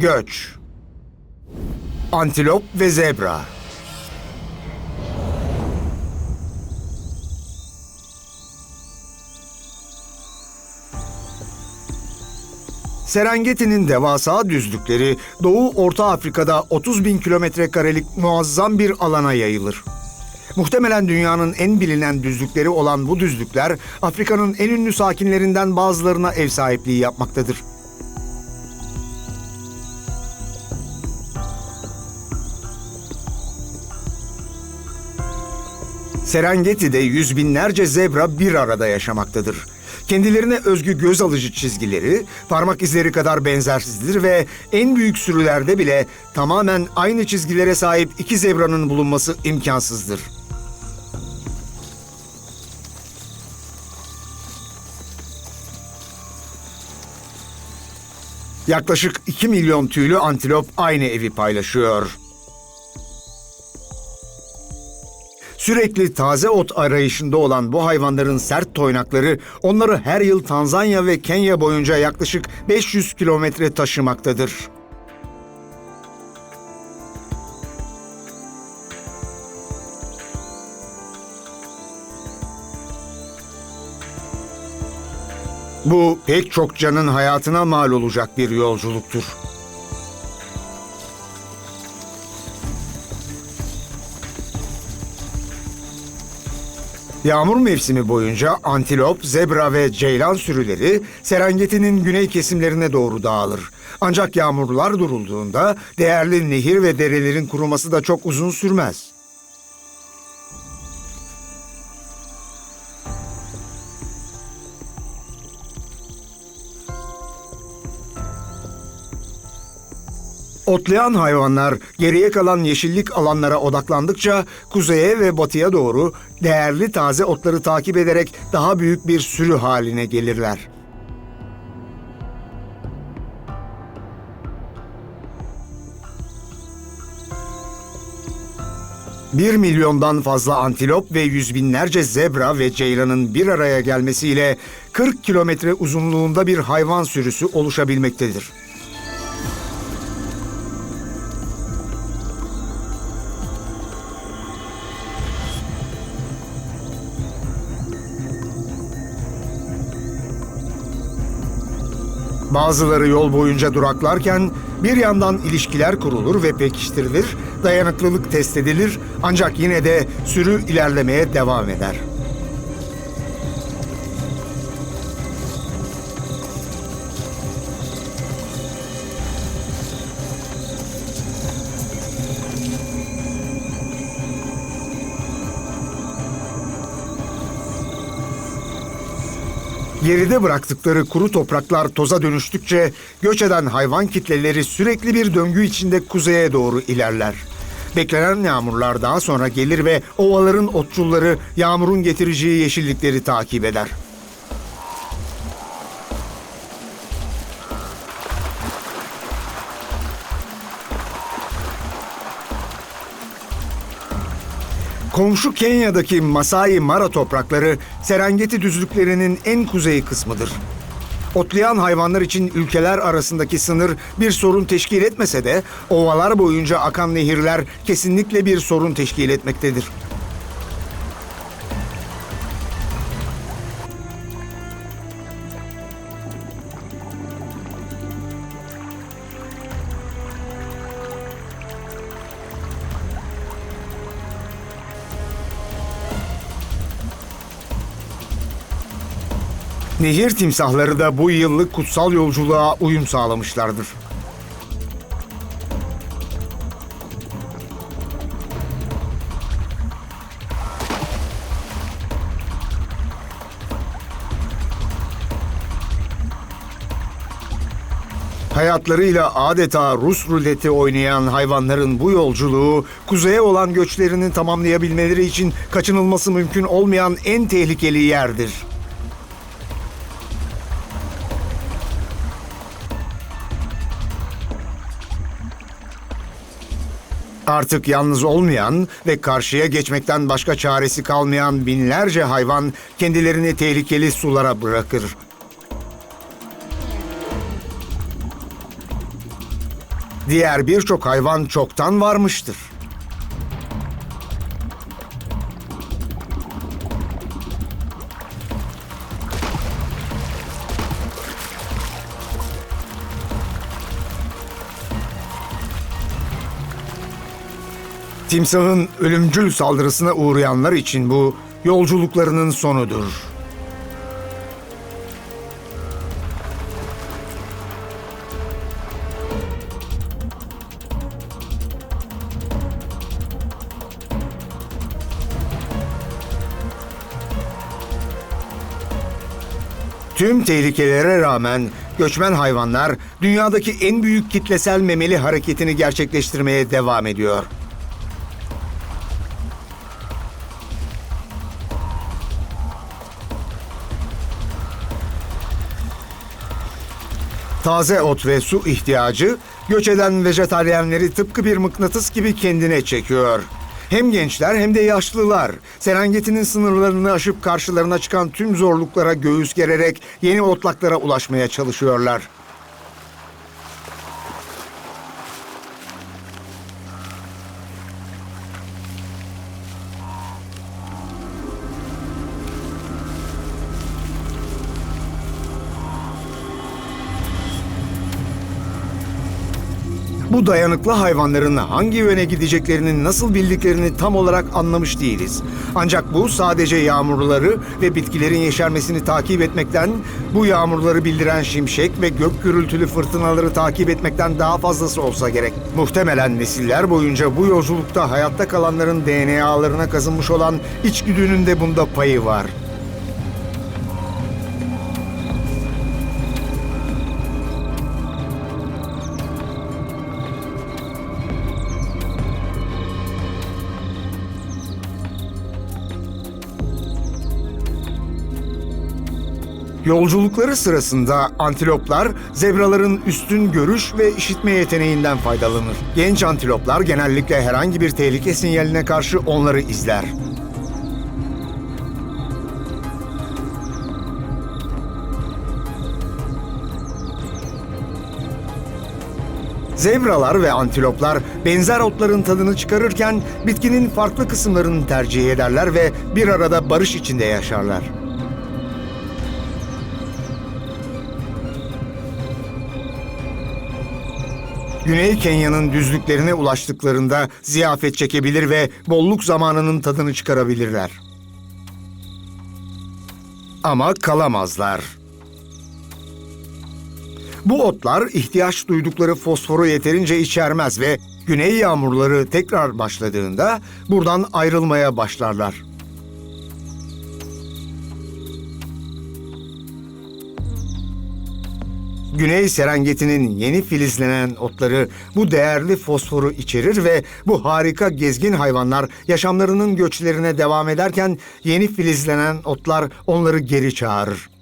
Göç Antilop ve zebra Serengeti'nin devasa düzlükleri Doğu Orta Afrika'da 30 bin kilometre karelik muazzam bir alana yayılır. Muhtemelen dünyanın en bilinen düzlükleri olan bu düzlükler Afrika'nın en ünlü sakinlerinden bazılarına ev sahipliği yapmaktadır. Serengeti'de yüz binlerce zebra bir arada yaşamaktadır. Kendilerine özgü göz alıcı çizgileri parmak izleri kadar benzersizdir ve en büyük sürülerde bile tamamen aynı çizgilere sahip iki zebranın bulunması imkansızdır. Yaklaşık 2 milyon tüylü antilop aynı evi paylaşıyor. Sürekli taze ot arayışında olan bu hayvanların sert toynakları onları her yıl Tanzanya ve Kenya boyunca yaklaşık 500 kilometre taşımaktadır. Bu pek çok canın hayatına mal olacak bir yolculuktur. Yağmur mevsimi boyunca antilop, zebra ve ceylan sürüleri Serengeti'nin güney kesimlerine doğru dağılır. Ancak yağmurlar durulduğunda değerli nehir ve derelerin kuruması da çok uzun sürmez. Otlayan hayvanlar geriye kalan yeşillik alanlara odaklandıkça kuzeye ve batıya doğru değerli taze otları takip ederek daha büyük bir sürü haline gelirler. Bir milyondan fazla antilop ve yüz binlerce zebra ve ceylanın bir araya gelmesiyle 40 kilometre uzunluğunda bir hayvan sürüsü oluşabilmektedir. Bazıları yol boyunca duraklarken bir yandan ilişkiler kurulur ve pekiştirilir, dayanıklılık test edilir ancak yine de sürü ilerlemeye devam eder. Geride bıraktıkları kuru topraklar toza dönüştükçe göç eden hayvan kitleleri sürekli bir döngü içinde kuzeye doğru ilerler. Beklenen yağmurlar daha sonra gelir ve ovaların otçulları yağmurun getireceği yeşillikleri takip eder. Komşu Kenya'daki Masai Mara toprakları Serengeti düzlüklerinin en kuzey kısmıdır. Otlayan hayvanlar için ülkeler arasındaki sınır bir sorun teşkil etmese de ovalar boyunca akan nehirler kesinlikle bir sorun teşkil etmektedir. Nehir timsahları da bu yıllık kutsal yolculuğa uyum sağlamışlardır. Hayatlarıyla adeta Rus ruleti oynayan hayvanların bu yolculuğu, kuzeye olan göçlerini tamamlayabilmeleri için kaçınılması mümkün olmayan en tehlikeli yerdir. Artık yalnız olmayan ve karşıya geçmekten başka çaresi kalmayan binlerce hayvan kendilerini tehlikeli sulara bırakır. Diğer birçok hayvan çoktan varmıştır. Timsahın ölümcül saldırısına uğrayanlar için bu yolculuklarının sonudur. Tüm tehlikelere rağmen göçmen hayvanlar dünyadaki en büyük kitlesel memeli hareketini gerçekleştirmeye devam ediyor. Taze ot ve su ihtiyacı göç eden vejetaryenleri tıpkı bir mıknatıs gibi kendine çekiyor. Hem gençler hem de yaşlılar Serengeti'nin sınırlarını aşıp karşılarına çıkan tüm zorluklara göğüs gererek yeni otlaklara ulaşmaya çalışıyorlar. Bu dayanıklı hayvanların hangi yöne gideceklerini nasıl bildiklerini tam olarak anlamış değiliz. Ancak bu sadece yağmurları ve bitkilerin yeşermesini takip etmekten, bu yağmurları bildiren şimşek ve gök gürültülü fırtınaları takip etmekten daha fazlası olsa gerek. Muhtemelen nesiller boyunca bu yolculukta hayatta kalanların DNA'larına kazınmış olan içgüdünün de bunda payı var. Yolculukları sırasında antiloplar zebraların üstün görüş ve işitme yeteneğinden faydalanır. Genç antiloplar genellikle herhangi bir tehlike sinyaline karşı onları izler. Zebralar ve antiloplar benzer otların tadını çıkarırken bitkinin farklı kısımlarını tercih ederler ve bir arada barış içinde yaşarlar. Güney Kenya'nın düzlüklerine ulaştıklarında ziyafet çekebilir ve bolluk zamanının tadını çıkarabilirler. Ama kalamazlar. Bu otlar ihtiyaç duydukları fosforu yeterince içermez ve güney yağmurları tekrar başladığında buradan ayrılmaya başlarlar. Güney Serengeti'nin yeni filizlenen otları bu değerli fosforu içerir ve bu harika gezgin hayvanlar yaşamlarının göçlerine devam ederken yeni filizlenen otlar onları geri çağırır.